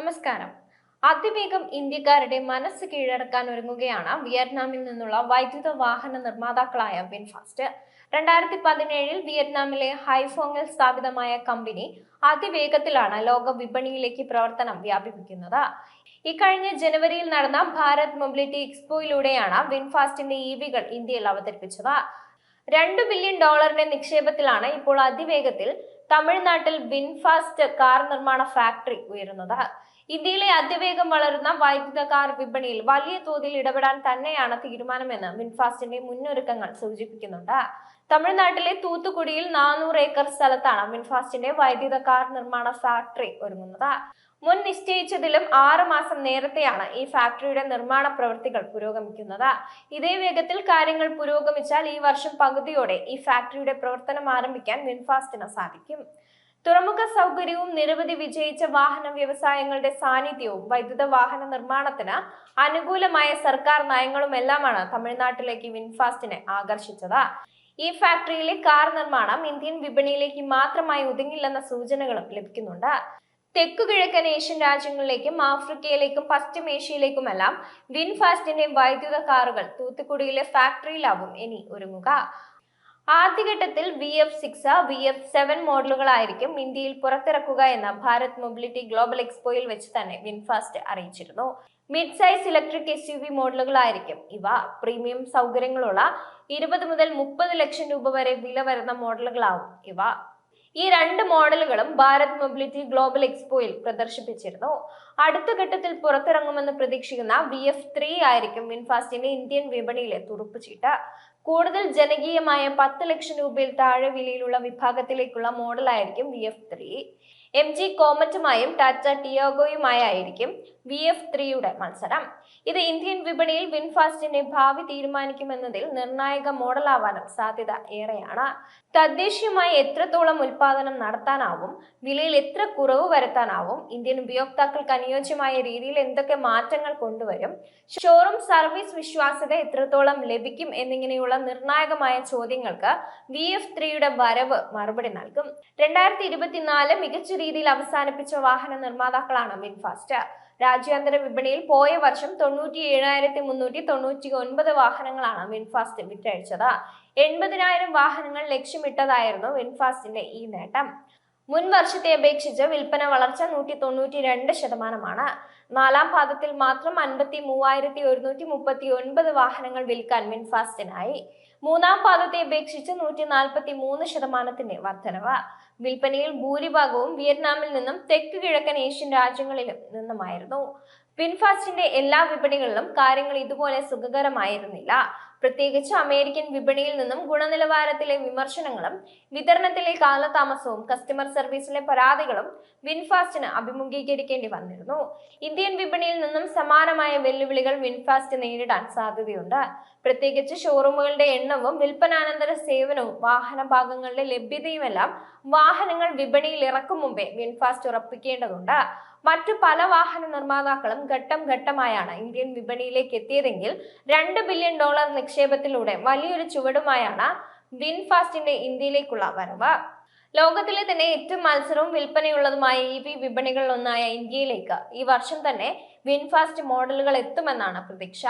നമസ്കാരം. അതിവേഗം ഇന്ത്യക്കാരുടെ മനസ്സ് കീഴടക്കാൻ ഒരുങ്ങുകയാണ് വിയറ്റ്നാമിൽ നിന്നുള്ള വൈദ്യുത വാഹന നിർമ്മാതാക്കളായ വിൻഫാസ്റ്റ് രണ്ടായിരത്തി പതിനേഴിൽ വിയറ്റ്നാമിലെ ഹൈഫോങ്ങിൽ സ്ഥാപിതമായ കമ്പനി അതിവേഗത്തിലാണ് ലോക വിപണിയിലേക്ക് പ്രവർത്തനം വ്യാപിപ്പിക്കുന്നത്. ഇക്കഴിഞ്ഞ ജനുവരിയിൽ നടന്ന ഭാരത് മൊബിലിറ്റി എക്സ്പോയിലൂടെയാണ് വിൻഫാസ്റ്റിന്റെ ഇ വികൾ ഇന്ത്യയിൽ അവതരിപ്പിച്ചത്. രണ്ട് ബില്യൺ ഡോളറിന്റെ നിക്ഷേപത്തിലാണ് ഇപ്പോൾ അതിവേഗത്തിൽ തമിഴ്നാട്ടിൽ വിൻഫാസ്റ്റ് കാർ നിർമ്മാണ ഫാക്ടറി ഉയരുന്നത്. ഇന്ത്യയിലെ അതിവേഗം വളരുന്ന വൈദ്യുത കാർ വിപണിയിൽ വലിയ തോതിൽ ഇടപെടാൻ തന്നെയാണ് തീരുമാനമെന്ന് വിൻഫാസ്റ്റിന്റെ മുന്നൊരുക്കങ്ങൾ സൂചിപ്പിക്കുന്നുണ്ട്. തമിഴ്നാട്ടിലെ തൂത്തുക്കുടിയിൽ നാനൂറ് ഏക്കർ സ്ഥലത്താണ് വിൻഫാസ്റ്റിന്റെ വൈദ്യുത കാർ നിർമ്മാണ ഫാക്ടറി ഒരുങ്ങുന്നത്. മുൻ നിശ്ചയിച്ചതിലും ആറ് മാസം നേരത്തെയാണ് ഈ ഫാക്ടറിയുടെ നിർമ്മാണ പ്രവൃത്തികൾ പുരോഗമിക്കുന്നത്. ഇതേ വേഗത്തിൽ കാര്യങ്ങൾ പുരോഗമിച്ചാൽ ഈ വർഷം പകുതിയോടെ ഈ ഫാക്ടറിയുടെ പ്രവർത്തനം ആരംഭിക്കാൻ വിൻഫാസ്റ്റിന് സാധിക്കും. തുറമുഖ സൗകര്യവും നിരവധി വിജയിച്ച വാഹന വ്യവസായങ്ങളുടെ സാന്നിധ്യവും വൈദ്യുത വാഹന നിർമ്മാണത്തിന് അനുകൂലമായ സർക്കാർ നയങ്ങളും എല്ലാമാണ് തമിഴ്നാട്ടിലേക്ക് വിൻഫാസ്റ്റിനെ ആകർഷിച്ചത്. ഈ ഫാക്ടറിയിലെ കാർ നിർമ്മാണം ഇന്ത്യൻ വിപണിയിലേക്ക് മാത്രമായി ഒതുങ്ങില്ലെന്ന സൂചനകളും ലഭിക്കുന്നുണ്ട്. തെക്കു കിഴക്കൻ ഏഷ്യൻ രാജ്യങ്ങളിലേക്കും ആഫ്രിക്കയിലേക്കും പശ്ചിമേഷ്യയിലേക്കുമെല്ലാം വിൻഫാസ്റ്റിന്റെ വൈദ്യുത കാറുകൾ തൂത്തുക്കുടിയിലെ ഫാക്ടറിയിലാവും ഇനി ഒരുങ്ങുക. ആദ്യഘട്ടത്തിൽ V F six V F seven മോഡലുകളായിരിക്കും ഇന്ത്യയിൽ പുറത്തിറക്കുക എന്ന് ഭാരത് മൊബിലിറ്റി ഗ്ലോബൽ എക്സ്പോയിൽ വെച്ച് തന്നെ വിൻഫാസ്റ്റ് അറിയിച്ചിരുന്നു. Mid size electric S U V മോഡലുകളായിരിക്കും ഇവ. പ്രീമിയം സൗകര്യങ്ങളുള്ള ഇരുപത് മുതൽ മുപ്പത് ലക്ഷം രൂപ വരെ വില വരുന്ന മോഡലുകളാവും ഇവ. ഈ രണ്ട് മോഡലുകളും ഭാരത് മൊബിലിറ്റി ഗ്ലോബൽ എക്സ്പോയിൽ പ്രദർശിപ്പിച്ചിരുന്നു. അടുത്ത ഘട്ടത്തിൽ പുറത്തിറങ്ങുമെന്ന് പ്രതീക്ഷിക്കുന്ന വി എഫ് ത്രീ ആയിരിക്കും വിൻഫാസ്റ്റിന്റെ ഇന്ത്യൻ വിപണിയിലെ തുറുപ്പുചീട്ട് കൂടുതൽ ജനകീയമായ പത്ത് ലക്ഷം രൂപയിൽ താഴെ വിലയിലുള്ള വിഭാഗത്തിലേക്കുള്ള മോഡലായിരിക്കും V F three M G കോമറ്റുമായും Tata ടിയാഗോയുമായായിരിക്കും വി എഫ് ത്രീയുടെ മത്സരം. ഇത് ഇന്ത്യൻ വിപണിയിൽ വിൻഫാസ്റ്റിന്റെ ഭാവി തീരുമാനിക്കുമെന്നതിൽ നിർണായക മോഡലാവാനും സാധ്യത ഏറെയാണ്. തദ്ദേശീയമായി എത്രത്തോളം ഉൽപാദനം നടത്താനാവും വിലയിൽ എത്ര കുറവ് വരുത്താനാവും ഇന്ത്യൻ ഉപയോക്താക്കൾക്ക് അനുയോജ്യമായ രീതിയിൽ എന്തൊക്കെ മാറ്റങ്ങൾ കൊണ്ടുവരും ഷോറൂം സർവീസ് വിശ്വാസ്യത എത്രത്തോളം ലഭിക്കും എന്നിങ്ങനെയുള്ള നിർണായകമായ ചോദ്യങ്ങൾക്ക് വി എഫ് ത്രീയുടെ വരവ് മറുപടി നൽകും. രണ്ടായിരത്തി ഇരുപത്തിനാല് മികച്ച രീതിയിൽ അവസാനിപ്പിച്ച വാഹന നിർമ്മാതാക്കളാണ് മിൻഫാസ്റ്റ്. രാജ്യാന്തര വിപണിയിൽ പോയ വർഷം തൊണ്ണൂറ്റി ഏഴായിരത്തി മുന്നൂറ്റി തൊണ്ണൂറ്റി ഒൻപത് വാഹനങ്ങളാണ് വിൻഫാസ്റ്റ് വിറ്റഴിച്ചത്. എൺപതിനായിരം വാഹനങ്ങൾ ലക്ഷ്യമിട്ടതായിരുന്നു വിൻഫാസ്റ്റിന്റെ ഈ നേട്ടം. മുൻ വർഷത്തെ അപേക്ഷിച്ച് വിൽപ്പന വളർച്ച നൂറ്റി തൊണ്ണൂറ്റി രണ്ട് ശതമാനമാണ്. നാലാം പാദത്തിൽ മാത്രം അൻപത്തി മൂവായിരത്തി ഒരുന്നൂറ്റി മുപ്പത്തി ഒൻപത് വാഹനങ്ങൾ വിൽക്കാൻ വിൻഫാസ്റ്റിനായി മൂന്നാം പാദത്തെ അപേക്ഷിച്ച് നൂറ്റി നാൽപ്പത്തി മൂന്ന് ശതമാനത്തിന്റെ വർധനവ്. വിൽപ്പനയിൽ ഭൂരിഭാഗവും വിയറ്റ്നാമിൽ നിന്നും തെക്ക് കിഴക്കൻ ഏഷ്യൻ രാജ്യങ്ങളിലും നിന്നുമായിരുന്നു. വിൻഫാസ്റ്റിന്റെ എല്ലാ വിപണികളിലും കാര്യങ്ങൾ ഇതുപോലെ സുഖകരമായിരുന്നില്ല. പ്രത്യേകിച്ച് അമേരിക്കൻ വിപണിയിൽ നിന്നും ഗുണനിലവാരത്തിലെ വിമർശനങ്ങളും വിതരണത്തിലെ കാലതാമസവും കസ്റ്റമർ സർവീസിലെ പരാതികളും വിൻഫാസ്റ്റിന് അഭിമുഖീകരിക്കേണ്ടി വന്നിരുന്നു. ഇന്ത്യൻ വിപണിയിൽ നിന്നും സമാനമായ വെല്ലുവിളികൾ വിൻഫാസ്റ്റ് നേരിടാൻ സാധ്യതയുണ്ട്. പ്രത്യേകിച്ച് ഷോറൂമുകളുടെ എണ്ണവും വിൽപ്പനാനന്തര സേവനവും വാഹന ഭാഗങ്ങളുടെ ലഭ്യതയുമെല്ലാം വാഹനങ്ങൾ വിപണിയിൽ ഇറക്കും മുമ്പേ വിൻഫാസ്റ്റ് ഉറപ്പിക്കേണ്ടതുണ്ട്. മറ്റു പല വാഹന നിർമ്മാതാക്കളും ഘട്ടം ഘട്ടമായാണ് ഇന്ത്യൻ വിപണിയിലേക്ക് എത്തിയതെങ്കിൽ രണ്ട് ബില്യൺ ഡോളർ നിക്ഷേപത്തിലൂടെ വലിയൊരു ചുവടുമായാണ് വിൻഫാസ്റ്റിന്റെ ഇന്ത്യയിലേക്കുള്ള വരവ്. ലോകത്തിലെ തന്നെ ഏറ്റവും മത്സരവും വിൽപ്പനയുള്ളതുമായ ഇ വി വിപണികളിലൊന്നായ ഇന്ത്യയിലേക്ക് ഈ വർഷം തന്നെ വിൻഫാസ്റ്റ് മോഡലുകൾ എത്തുമെന്നാണ് പ്രതീക്ഷ.